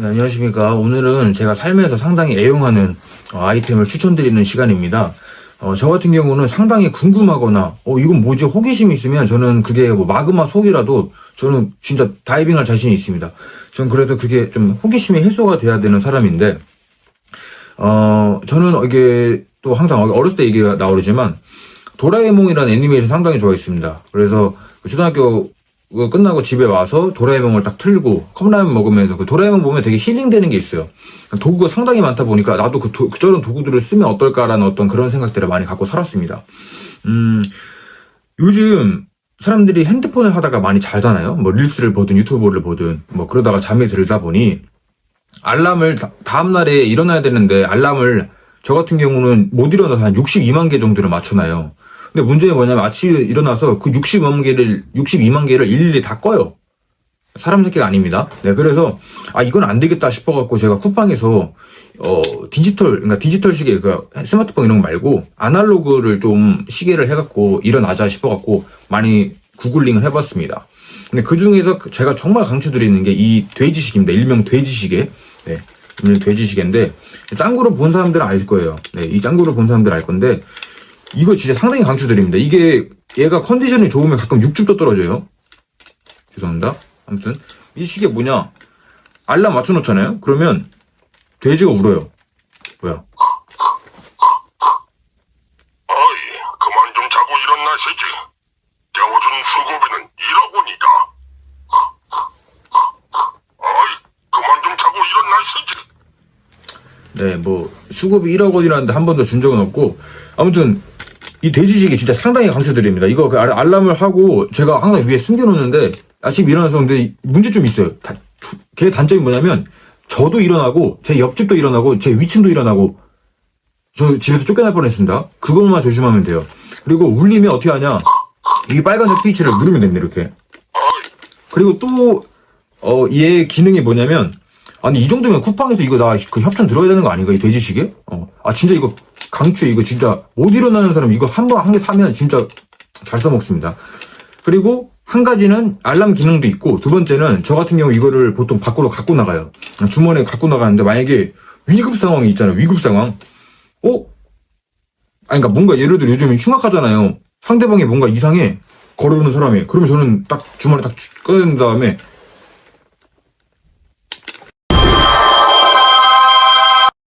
네, 안녕하십니까. 오늘은 제가 삶에서 상당히 애용하는 어, 아이템을 추천드리는 시간입니다. 어, 저 같은 경우는 상당히 궁금하거나, 어, 이건 뭐지? 호기심이 있으면 저는 그게 뭐 마그마 속이라도 저는 진짜 다이빙할 자신이 있습니다. 저는 그래서 그게 좀 호기심이 해소가 돼야 되는 사람인데, 어, 저는 이게 또 항상 어렸을 때 얘기가 나오지만, 도라에몽이라는 애니메이션 상당히 좋아했습니다. 그래서 그 초등학교 그 끝나고 집에 와서 도라에몽을 딱 틀고 컵라면 먹으면서 그 도라에몽 보면 되게 힐링되는 게 있어요. 도구가 상당히 많다 보니까 나도 그, 도, 그 저런 도구들을 쓰면 어떨까라는 어떤 그런 생각들을 많이 갖고 살았습니다. 음, 요즘 사람들이 핸드폰을 하다가 많이 자잖아요. 뭐 릴스를 보든 유튜브를 보든 뭐 그러다가 잠이 들다 보니 알람을 다, 다음 날에 일어나야 되는데 알람을 저 같은 경우는 못 일어나서 한 62만 개 정도를 맞춰놔요. 근데 문제는 뭐냐면 아침에 일어나서 그 62만 개를, 62만 개를 일일이 다 꺼요. 사람 새끼가 아닙니다. 네, 그래서, 아, 이건 안 되겠다 싶어 갖고 제가 쿠팡에서, 어, 디지털, 그러니까 디지털 시계, 그 스마트폰 이런 거 말고, 아날로그를 좀 시계를 해 갖고 일어나자 싶어 갖고 많이 구글링을 해 봤습니다. 근데 그 중에서 제가 정말 강추드리는 게 이 돼지 시계입니다. 일명 돼지 시계. 네. 일명 돼지 시계인데, 짱구를 본 사람들은 알 거예요. 네, 이 짱구를 본 사람들은 알 건데, 이거 진짜 상당히 강추드립니다. 이게 얘가 컨디션이 좋으면 가끔 육즙도 떨어져요. 죄송합니다. 아무튼 이 시계 뭐냐? 알람 맞춰놓잖아요. 그러면 돼지가 울어요. 뭐야? 어이, 그만 좀 자고 일어나, 새끼. 깨워준 수고비는 1억 원이다. 어이, 그만 좀 자고 일어나, 새끼. 네, 뭐 수급이 1억 원이라는데 한 번도 준 적은 없고 아무튼 이 돼지시계 진짜 상당히 강추드립니다. 이거 그 알- 알람을 하고 제가 항상 위에 숨겨놓는데 아침 일어나서 근데 문제점이 있어요. 다- 걔 단점이 뭐냐면 저도 일어나고 제 옆집도 일어나고 제 위층도 일어나고 저 집에서 쫓겨날 뻔했습니다. 그것만 조심하면 돼요. 그리고 울리면 어떻게 하냐? 이 빨간색 스위치를 누르면 됩니다. 이렇게. 그리고 또, 어, 얘 기능이 뭐냐면, 아니, 이 정도면 쿠팡에서 이거 나 그 협찬 들어야 되는 거 아닌가? 이 돼지시계? 어. 아, 진짜 이거 강추해. 이거 진짜 못 일어나는 사람 이거 한 번, 한 개 사면 진짜 잘 써먹습니다. 그리고 한 가지는 알람 기능도 있고, 두 번째는 저 같은 경우 이거를 보통 밖으로 갖고 나가요. 주머니에 갖고 나가는데 만약에 위급 상황이 있잖아요. 위급 상황. 어? 아니, 그러니까 뭔가 예를 들어 요즘 흉악하잖아요. 상대방이 뭔가 이상해. 걸어오는 사람이. 그러면 저는 딱 주머니 딱 꺼낸 다음에